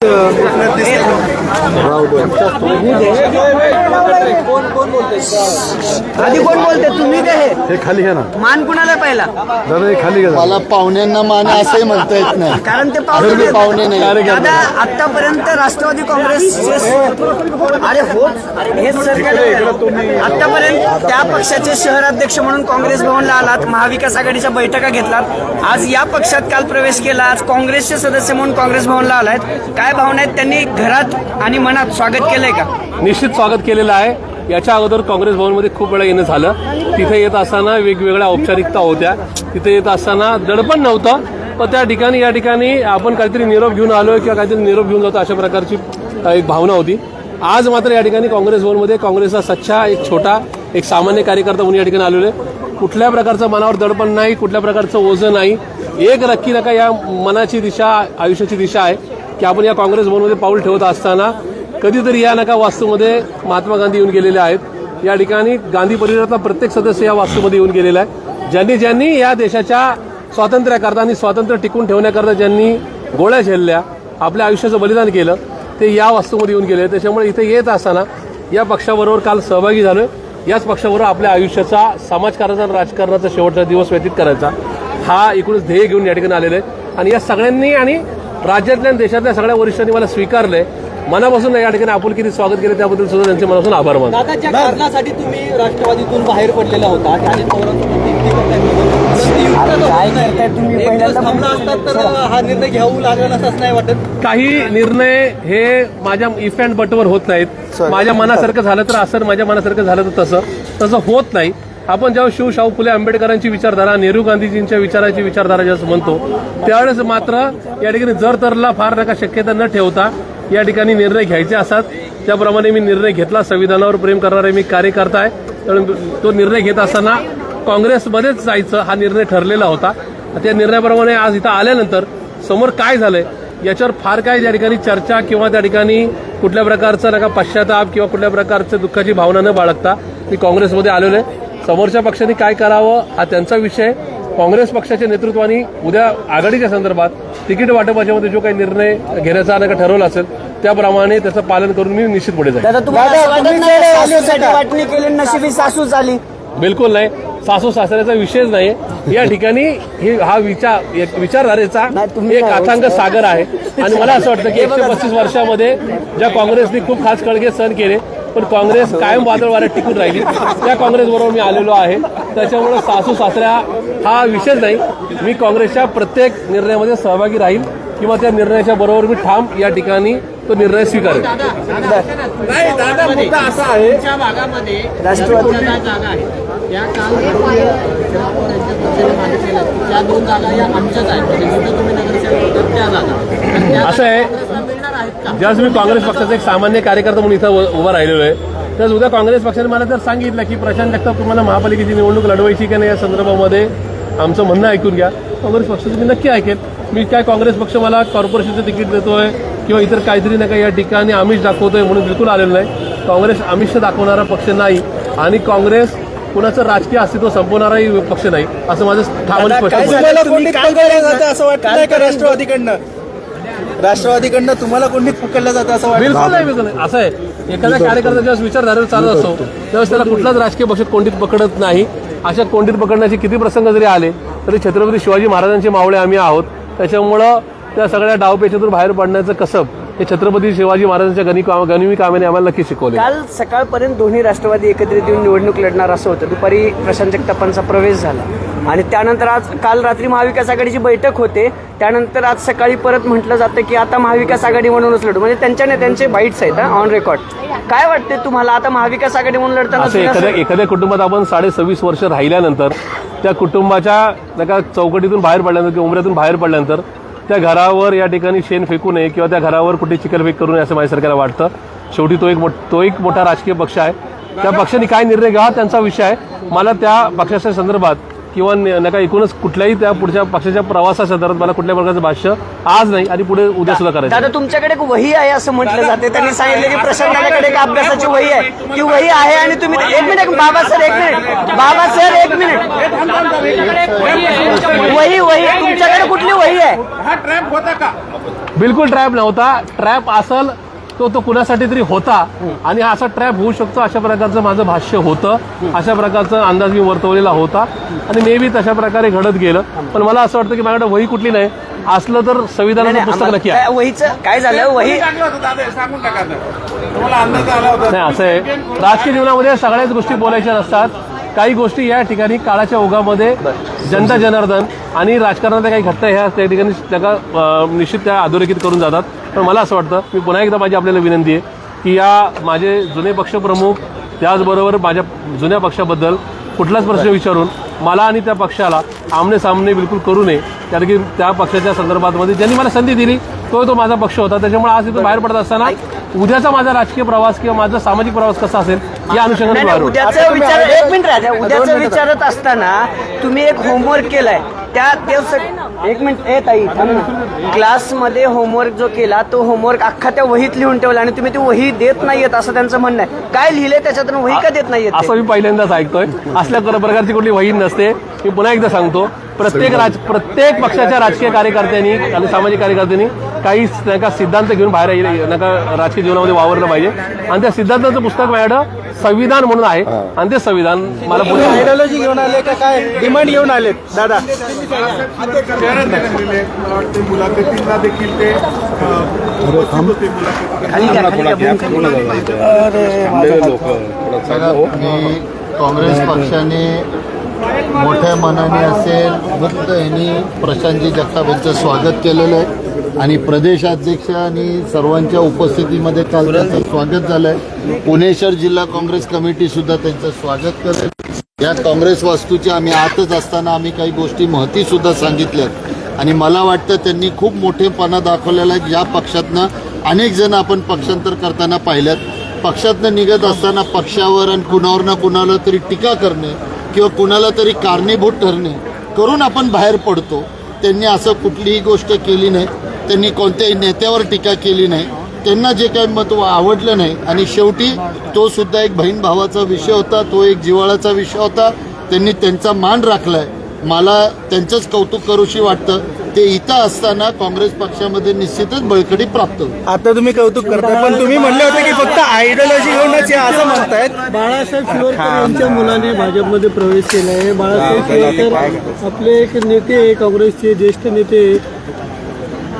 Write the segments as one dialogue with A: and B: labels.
A: 对啊 आधी कोण बोलते? तुम्ही का हे.
B: हे खाली घ्या ना.
A: मान कुणाला पहिला?
B: दादा हे खाली घ्या
C: मला पाहुण्यांना मान असंही म्हणता येत नाही.
A: कारण ते
C: मी पाहुणे नाही.
A: दादा आतापर्यंत राष्ट्रवादी काँग्रेसचे अरे हो हेच सरकार आतापर्यंत त्या पक्षाचे शहराध्यक्ष म्हणून काँग्रेस भवनला आलात महाविकास आघाडीच्या बैठका घेतलात. आज या पक्षात काल प्रवेश केला. आज काँग्रेसचे सदस्य म्हणून काँग्रेस भवनला आलायत. काय भावना आहेत? त्यांनी घरात आणि मनात स्वागत केलंय का?
D: निश्चित स्वागत केलेलं आहे. याच्या अगोदर काँग्रेस भवनमध्ये खूप वेळा येणं झालं. तिथे येत असताना वेगवेगळ्या औपचारिकता होत्या. तिथे येत असताना दडपण नव्हतं. पण त्या ठिकाणी या ठिकाणी आपण काहीतरी निरोप घेऊन आलोय किंवा काहीतरी निरोप घेऊन जातो अशा प्रकारची एक भावना होती. आज मात्र या ठिकाणी काँग्रेस भवनमध्ये काँग्रेसचा सच्चा एक छोटा एक सामान्य कार्यकर्ता म्हणून या ठिकाणी आलेलो आहे. कुठल्या प्रकारचं मनावर दडपण नाही कुठल्या प्रकारचं ओझं नाही. एक नक्की नका या मनाची दिशा आयुष्याची दिशा आहे. की आपण या काँग्रेस भवनमध्ये पाऊल ठेवत असताना कधीतरी या नका वास्तूमध्ये महात्मा गांधी येऊन गेलेले आहेत. या ठिकाणी गांधी परिवारातला प्रत्येक सदस्य या वास्तूमध्ये येऊन गेलेला आहे. ज्यांनी ज्यांनी या देशाच्या स्वातंत्र्याकरता आणि स्वातंत्र्य टिकून ठेवण्याकरता ज्यांनी गोळ्या झेलल्या आपल्या आयुष्याचं बलिदान केलं ते या वास्तूमध्ये येऊन गेले. त्याच्यामुळे इथे येत असताना या पक्षाबरोबर काल सहभागी झालो याच पक्षाबरोबर आपल्या आयुष्याचा समाजकारणाचा राजकारणाचा शेवटचा दिवस व्यतीत करायचा. हा एकूणच ध्येय घेऊन या ठिकाणी आलेला आहे आणि या सगळ्यांनी आणि राज्यातल्या आणि देशातल्या सगळ्या वरिष्ठांनी मला स्वीकारलंय. मनापासून या ठिकाणी आपुलकीने स्वागत केलं त्याबद्दल सुद्धा त्यांचे मनापासून आभार मानतो.
E: दादा ज्या कारणासाठी तुम्ही राष्ट्रवादीतून बाहेर पडलेला होता. आणि पवारांसोबत युती करताय तुम्ही? पहिल्यांदा असतात तर हा निर्णय घ्यावं लागला असं नाही वाटत.
D: काही निर्णय हे माझ्या इफ अँड बटवर होत नाहीत. माझ्या मनासारखं झालं तर असं माझ्या मनासारखं झालं तर तसं. तसं होत नाही. आपण जेव्हा शिव शाहू फुले आंबेडकरांची विचारधारा नेहरू गांधीजींच्या विचाराची विचारधारा ज्यावेळेस म्हणतो त्यावेळेस मात्र या ठिकाणी जर तरला फार नका शक्यता न ठेवता या ठिकाणी निर्णय घ्यायचे असतात. त्याप्रमाणे मी निर्णय घेतला. संविधानावर प्रेम करणारे मी कार्यकर्ता आहे. त्यामुळे तो निर्णय घेत असताना काँग्रेसमध्येच जायचं हा निर्णय ठरलेला होता. त्या निर्णयाप्रमाणे आज इथं आल्यानंतर समोर काय झालंय याच्यावर फार काय त्या ठिकाणी चर्चा किंवा त्या ठिकाणी कुठल्या प्रकारचा नका पश्चाताप किंवा कुठल्या प्रकारचं दुःखाची भावना न बाळगता मी काँग्रेसमध्ये आलेलो आहे. समोरच्या पक्षाने काय करावं हा त्यांचा विषय. काँग्रेस पक्षाच्या नेतृत्वाने उद्या आघाडीच्या संदर्भात तिकीट वाटपाच्यामध्ये जो काही निर्णय घेण्याचा नका ठरवला असेल त्याप्रमाणे त्याचं पालन करून मी निश्चित पुढे जाईल
A: दादा तुम्हाला असं वाटत नाही का सासूसाठी वाटणी केली नशिबी सासू झाली?
D: बिलकुल नाही. सासू सासऱ्याचा विषयच नाही या ठिकाणी हे हा विचार एक विचारधारेचा एक. अथांग सागर आहे. आणि मला असं वाटतं की एकशे पस्तीस वर्षामध्ये ज्या काँग्रेसने खूप खास कळगे सण केले पण काँग्रेस कायम वादळ वाऱ्यात टिकून राहिली. त्या काँग्रेस बरोबर मी आलेलो आहे. त्याच्यामुळे सासू सासऱ्या हा विषयच नाही. मी काँग्रेसच्या प्रत्येक निर्णयामध्ये सहभागी राहील किंवा त्या निर्णयाच्या बरोबर मी ठाम या ठिकाणी तो निर्णय स्वीकारेल.
E: म्हणजे
D: असं आहे. ज्यावेळेस मी काँग्रेस पक्षाचा एक सामान्य कार्यकर्ता म्हणून इथं उभा राहिलेलो आहे त्यावेळेस उद्या काँग्रेस पक्षाने मला जर सांगितलं की प्रशांत जगताप तुम्हाला महापालिकेची निवडणूक लढवायची का नाही या संदर्भामध्ये आमचं म्हणणं ऐकून घ्या. काँग्रेस पक्षाचं मी नक्की ऐकेल मी काय काँग्रेस पक्ष मला कॉर्पोरेशनचं तिकीट देतोय किंवा इतर काहीतरी नका या ठिकाणी आमिष दाखवतोय म्हणून बिलकुल आलेलं नाही. काँग्रेस आमिष दाखवणारा पक्ष नाही आणि काँग्रेस कुणाचं राजकीय अस्तित्व संपवणाराही पक्ष नाही असं माझं ठाम स्पष्ट
F: असं वाटतं राष्ट्रवादीकडनं? राष्ट्रवादीकडनं तुम्हाला कोंडीत पकडलं जातं असं वाटतं?
D: बिलकुल नाही बिलकुल नाही. असं आहे. एखादा कार्यकर्ता ज्यावेळेस विचारधारेवर चालत असतो त्यावेळेस त्याला कुठलाच राजकीय पक्ष कोंडीत पकडत नाही. अशा कोंडीत पकडण्याचे किती प्रसंग जरी आले तरी छत्रपती शिवाजी महाराजांचे मावळे आम्ही आहोत. त्याच्यामुळं त्या सगळ्या डावपेचातून बाहेर पडण्याचं कसब हे छत्रपती शिवाजी महाराजांच्या गणी गनिमी कामाने आम्हाला नक्की शिकवले
A: काल सकाळपर्यंत दोन्ही राष्ट्रवादी एकत्रित येऊन निवडणूक लढणार असं होतं. दुपारी प्रशांत जगतापांचा प्रवेश झाला. आणि त्यानंतर आज काल रात्री महाविकास आघाडीची बैठक होते. त्यानंतर आज सकाळी परत म्हटलं जातं की आता महाविकास आघाडी म्हणूनच लढू. म्हणजे त्यांच्या नेत्यांचे बाईट्स आहेत ऑन रेकॉर्ड काय वाटते तुम्हाला? आता महाविकास आघाडी म्हणून लढताना
D: एखाद्या कुटुंबात आपण साडे सव्वीस वर्ष राहिल्यानंतर त्या कुटुंबाच्या का चौकटीतून बाहेर पडल्यानंतर किंवा उमऱ्यातून बाहेर पडल्यानंतर त्या घरावर या ठिकाणी शेण फेकू नये किंवा त्या घरावर कुठे चिकलफेक करू नये असं माझ्या सरकारला वाटतं. शेवटी तो एक मोठ- तो एक मोठा राजकीय पक्ष आहे. त्या पक्षाने काय निर्णय घ्यावा त्यांचा विषय आहे. मला त्या पक्षाच्या संदर्भात किंवा न- नका एकूणच कुठल्याही त्या पुढच्या पक्षाच्या प्रवासासंदर्भात मला कुठल्या प्रकारचं भाष्य आज नाही आणि पुढे उद्या सुद्धा करायचं
A: दादा तुमच्याकडे एक वही आहे असं म्हटलं जाते. त्यांनी सांगितलं की प्रशांत दादाकडे एक अभ्यासाची वही आहे. ती वही आहे आणि तुम्ही एक मिनिट बाबा सर एक मिनिट. बाबा सर एक मिनिट. वही वही तुमच्याकडे कुठली वही आहे?
D: बिलकुल ट्रॅप नव्हता. ट्रॅप असल तो तो कुणासाठी तरी होता. आणि हा असा ट्रॅप होऊ शकतो अशा प्रकारचं माझं भाष्य होतं. अशा प्रकारचा अंदाज मी वर्तवलेला होता. आणि मे बी तशा प्रकारे घडत गेलं. पण मला असं वाटतं की माझ्याकडे वही कुठली नाही. असलं तर संविधानाचं पुस्तक नक्की
A: वहीचं? काय झालं? वही
D: नाही असं आहे. राजकीय जीवनामध्ये सगळ्याच गोष्टी बोलायच्या नसतात. काही गोष्टी या ठिकाणी काळाच्या ओघामध्ये जनता जनार्दन आणि राजकारणाच्या काही घटना ह्या त्या ठिकाणी त्याला निश्चित त्या अधोरेखित करून जातात. पण मला असं वाटतं मी पुन्हा एकदा माझी आपल्याला विनंती आहे की या माझे जुने पक्षप्रमुख त्याचबरोबर माझ्या जुन्या पक्षाबद्दल कुठलाच प्रश्न विचारून मला आणि त्या पक्षाला आमने सामने बिलकुल करू नये. कारण की त्या पक्षाच्या संदर्भात मध्ये ज्यांनी मला संधी दिली तो तो माझा पक्ष होता. त्याच्यामुळे आज इथं बाहेर पडत असताना उद्याचा माझा राजकीय प्रवास किंवा माझा सामाजिक प्रवास कसा असेल या अनुषंगाने
A: नाही. उद्याचं विचार एक मिनिट राजा उद्याचं विचारत असताना तुम्ही एक होमवर्क केलाय. त्या ते स- एक मिनिट ए ताई थांब ना. क्लासमध्ये होमवर्क जो केला तो होमवर्क अख्खा त्या वहीत लिहून ठेवला आणि तुम्ही ती वही देत नाहीयेत असं त्यांचं म्हणणं आहे. काय लिहिलंय त्याच्यातून? वही का देत नाहीयेत ते?
D: असं मी पहिल्यांदाच ऐकतोय. असल्या कर- प्रकारची कुठली वही नसते. मी पुन्हा एकदा सांगतो. प्रत्येक राज प्रत्येक पक्षाच्या राजकीय कार्यकर्त्यांनी आणि सामाजिक कार्यकर्त्यांनी काही नका सिद्धांत घेऊन बाहेर येईल- नका राजकीय जीवनामध्ये वावरलं पाहिजे. आणि त्या सिद्धांताचं पुस्तक माझ्याकडं संविधान म्हणून आहे. आणि ते संविधान मला पुढे
F: आयडियोलॉजी घेऊन आले का काय? डिमांड घेऊन आलेत दादा.
G: मुलाखतींना देखील ते.
C: मी काँग्रेस पक्षाने मोठ्या मनाने असेल मुक्त यांनी प्रशांतजी जगताप यांचं स्वागत केलेलं आहे. आणि प्रदेशाध्यक्ष आणि सर्वांच्या उपस्थितीमध्ये काल त्यांचं स्वागत झालं आहे पुणेश्वर जिल्हा काँग्रेस कमिटी सुद्धा त्यांचं स्वागत करेल या काँग्रेस वास्तूच्या आम्ही आतच असताना आम्ही काही गोष्टी महती सुद्धा सांगितल्यात. आणि मला वाटतं त्यांनी खूप मोठेपणा दाखवलेला आहे या पक्षातनं अनेक जण आपण पक्षांतर करताना पाहिल्यात. पक्षातनं निघत असताना पक्षावर आणि कुणावर ना कुणाला तरी टीका करणे किंवा कुणाला तरी कारणीभूत ठरणे करून आपण बाहेर पडतो. त्यांनी असं कुठलीही गोष्ट केली नाही. त्यांनी कोणत्याही नेत्यावर टीका केली नाही. त्यांना जे काही मत आवडलं नाही. आणि शेवटी तो सुद्धा एक बहीण भावाचा विषय होता. तो एक जिव्हाळ्याचा विषय होता. त्यांनी त्यांचा मान राखलाय. मला त्यांचंच कौतुक करूशी वाटतं. ते इथं असताना काँग्रेस पक्षामध्ये निश्चितच बळकटी प्राप्त होईल.
F: आता तुम्ही कौतुक करताय पण तुम्ही म्हणले होते की फक्त आयडियोलॉजी घेऊनच हे असं म्हणतायत.
H: बाळासाहेब शिवरकर यांच्या मुलाने भाजपमध्ये प्रवेश केला आहे बाळासाहेब शिवरकर आपले एक नेते आहे काँग्रेसचे ज्येष्ठ नेते.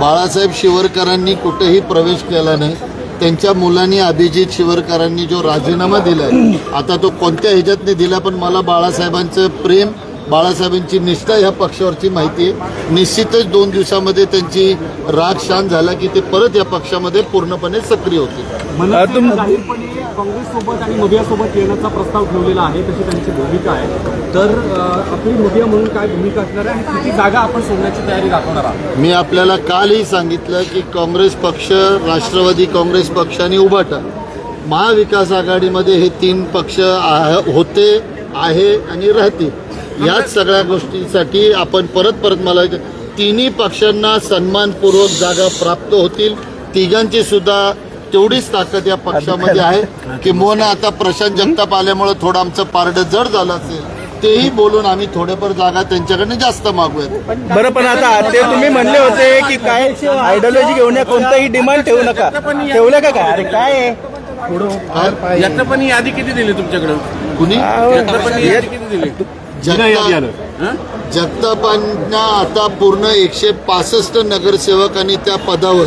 C: बाळासाहेब शिवरकरांनी कुठेही प्रवेश केला नाही. त्यांच्या मुलांनी अभिजित शिवरकरांनी जो राजीनामा दिलाय आता तो कोणत्या ह्याच्यातने दिला पण मला बाळासाहेबांचं प्रेम बाळासाहेबांची निष्ठा ह्या पक्षावरची माहिती आहे. निश्चितच दोन दिवसामध्ये त्यांची राग शांत झाला की ते परत या पक्षामध्ये पूर्णपणे सक्रिय होतील.
H: काँग्रेससोबत आणि मबिया येण्याचा प्रस्ताव ठेवलेला आहे तशी त्यांची भूमिका आहे. तर आपली मबिया म्हणून काय भूमिका असणार आहे आणि किती जागा आपण सोडण्याची तयारी दाखवणार आहोत?
C: मी आपल्याला कालही सांगितलं की काँग्रेस पक्ष राष्ट्रवादी काँग्रेस पक्षाने उभाटा. महाविकास आघाडीमध्ये हे तीन पक्ष होते आहे आणि राहतील. याच सगळ्या गोष्टीसाठी आपण परत परत मला तिन्ही पक्षांना सन्मानपूर्वक जागा प्राप्त होतील. तिघांची सुद्धा तेवढीच ताकद या पक्षामध्ये आहे की मोन आता प्रशांत जगताप आल्यामुळे थोडं आमचं पारडं जड झालं असेल तेही बोलून आम्ही थोडेफार जागा त्यांच्याकडनं जास्त मागूयात.
F: बरं पण आता ते तुम्ही म्हणले होते की काय आयडियोलॉजी घेऊन या कोणताही डिमांड ठेवू नका. ठेवलं का काय? अरे काय आहे?
G: पण यादी किती दिली तुमच्याकडं
C: कुणी?
G: यादी किती दिली?
C: जगतापांना आता पूर्ण एकशे पासष्ट नगरसेवक आणि त्या पदावर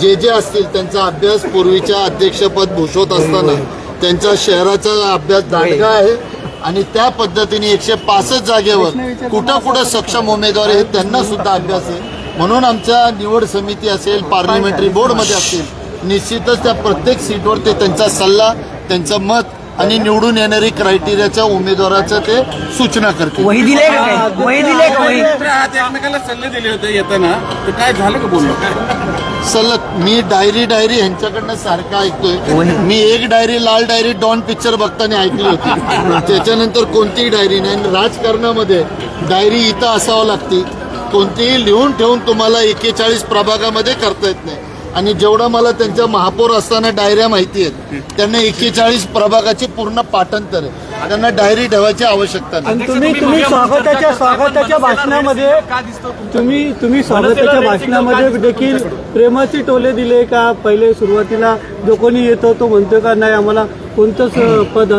C: जे जे असतील त्यांचा अभ्यास पूर्वीच्या अध्यक्षपद भूषवत असताना त्यांचा शहराचा अभ्यास दांडगा आहे आणि त्या पद्धतीने एकशे पासष्ट जागेवर कुठं कुठं सक्षम उमेदवार आहे त्यांना सुद्धा अभ्यास आहे. म्हणून आमच्या निवड समिती असेल पार्लमेंटरी बोर्डमध्ये असेल निश्चितच त्या प्रत्येक सीटवर ते त्यांचा सल्ला त्यांचं मत आणि निवडून येणारी क्रायटेरियाच्या उमेदवाराचं ते सूचना करतील.
A: वही दिले का वही दिले का वही?
G: एकमेकाला सल्ले दिले होते येताना. तर काय झालं का काय?
C: सलग मी डायरी डायरी यांच्याकडनं सारखं ऐकतोय. मी एक डायरी लाल डायरी डॉन पिक्चर बघताना ऐकली होती. त्याच्यानंतर कोणतीही डायरी नाही. आणि राजकारणामध्ये डायरी इथं असावं लागते. कोणतीही लिहून ठेवून तुम्हाला एकेचाळीस प्रभागामध्ये करता येत नाही. आणि जेवढं मला त्यांच्या महापौर असताना डायऱ्या माहिती आहेत त्यांना एकेचाळीस प्रभागाची पूर्ण पाठांतर आहे. त्यांना डायरी ठेवायची आवश्यकता नाही.
I: आणि तुम्ही तुम्ही स्वागताच्या स्वागताच्या भाषणामध्ये तुम्ही तुम्ही स्वागताच्या भाषणामध्ये देखील प्रेमाचे टोले दिले का? पहिले सुरुवातीला जो कोणी येतो तो म्हणतो का नाही आम्हाला कोणतंच पद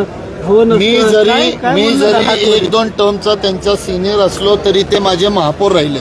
I: हवं
C: मी जरी
I: काय
C: मी
I: म्हणणं
C: जरी? एक दोन टर्मचा त्यांचा सिनियर असलो तरी ते माझे महापौर राहिले.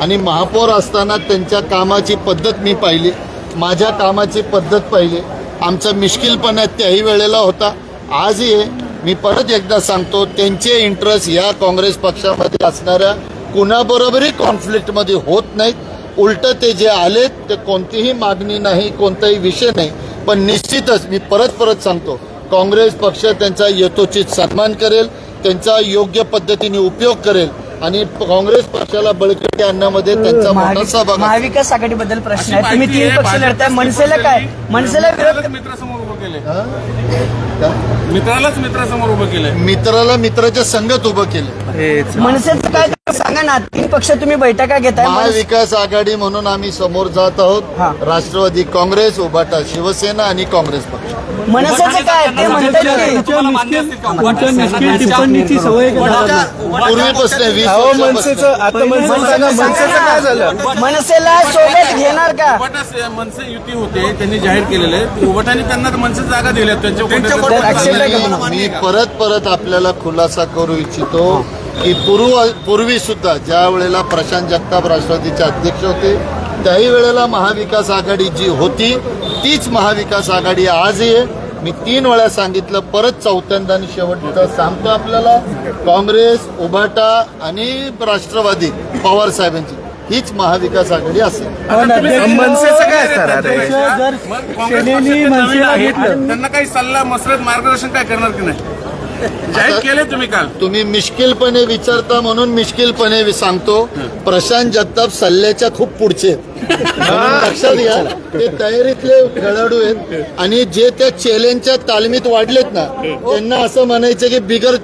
C: आणि महापौर असताना त्यांच्या कामाची पद्धत मी पाहिली. माझ्या कामाची पद्धत पाहिली. आमचा मिश्किलपणा त्याही वेळेला होता. आजही आहे मी परत एकदा सांगतो त्यांचे इंटरेस्ट या काँग्रेस पक्षामध्ये असणाऱ्या कुणाबरोबरही कॉन्फ्लिक्टमध्ये होत नाहीत. उलट ते जे आलेत ते कोणतीही मागणी नाही कोणताही विषय नाही. पण निश्चितच मी परत परत सांगतो काँग्रेस पक्ष त्यांचा यथोचित सन्मान करेल त्यांचा योग्य पद्धतीने उपयोग करेल. आणि काँग्रेस पक्षाला बळकटी आणण्यामध्ये त्यांचा मोठा सहभाग.
A: महाविकास आघाडीबद्दल प्रश्न आहे तुम्ही तीन पक्ष लढताय. मनसेला काय?
G: मित्र-
A: मनसेला विरोध
G: मित्रालाच मित्रासमोर उभं केलंय मित्रालाच मित्रासमोर उभं केलंय.
C: मित्राला मित्राच्या संगत उभं केलं
A: मनसेचं काय सांगा ना तीन पक्ष तुम्ही बैठका घेताय मनसे-
C: महाविकास आघाडी म्हणून आम्ही समोर जात
A: हा.
C: आहोत राष्ट्रवादी काँग्रेस उभाटा शिवसेना आणि काँग्रेस पक्ष.
A: मनसेचं काय? ते म्हणतात की
I: तुमच्या मिश्किल तुमच्या मिश्किल टिप्पणीची सवय का झाली?
C: पूर्वीपासून वीस
F: अहो
C: वर्षापासून.
F: मनसेचं आता मनसेचं सांगा मनसेचं काय झालं?
A: मनसेला सोबत घेणार का?
G: उभाटा मनसे युती होते त्यांनी जाहीर केलेले उभाटाने त्यांना मनसे जागा दिल्या त्यांच्या
A: तर accept
C: मी परत परत आपल्याला खुलासा करू इच्छितो की पूर्व पूर्वी सुद्धा ज्या वेळेला प्रशांत जगताप राष्ट्रवादीचे अध्यक्ष होते त्याही वेळेला महाविकास आघाडी जी होती तीच महाविकास आघाडी आजही आहे. मी तीन वेळा सांगितलं परत चौथ्यांदा आणि शेवटचं सांगतो आपल्याला. काँग्रेस उभाटा आणि राष्ट्रवादी पवार साहेबांची. हीच महाविकास आघाडी असेल.
F: मनसेचं काय असणार आता हे?
I: जर सेनेनी मनसेला. घेतलं.
G: त्यांना काही सल्ला मसरत मार्गदर्शन काय करणार की नाही? जाहीर केले तुम्ही काल.
C: तुम्ही मिश्किलपणे विचारता म्हणून मिश्किलपणे वि- सांगतो प्रशांत जगताप सल्ल्याच्या खूप पुढचे आहेत. म्हणून लक्षात घ्या ते तयारीतले खेळाडू आहेत. आणि जे त्या चॅलेंजच्या तालमीत वाढलेत ना त्यांना असं म्हणायचं की बिगर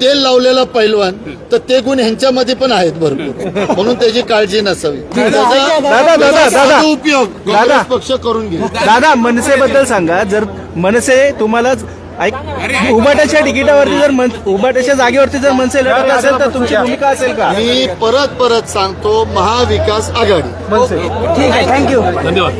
C: तेल लावलेला पैलवान तर ते गुण ह्यांच्यामध्ये पण आहेत भरपूर. म्हणून त्याची काळजी नसावी.
F: दादा, दादा, दादा.
C: उपयोग काँग्रेस पक्ष करून घे.
F: दादा मनसेबद्दल सांगा जर मनसे तुम्हाला ऐक उबाटाच्या तिकिटावरती जर मन उबाटाच्या जागेवरती जर मनसे लढत असेल तर तुमची भूमिका असेल का?
C: मी परत परत सांगतो महाविकास आघाडी.
A: ठीक आहे थँक्यू
D: धन्यवाद.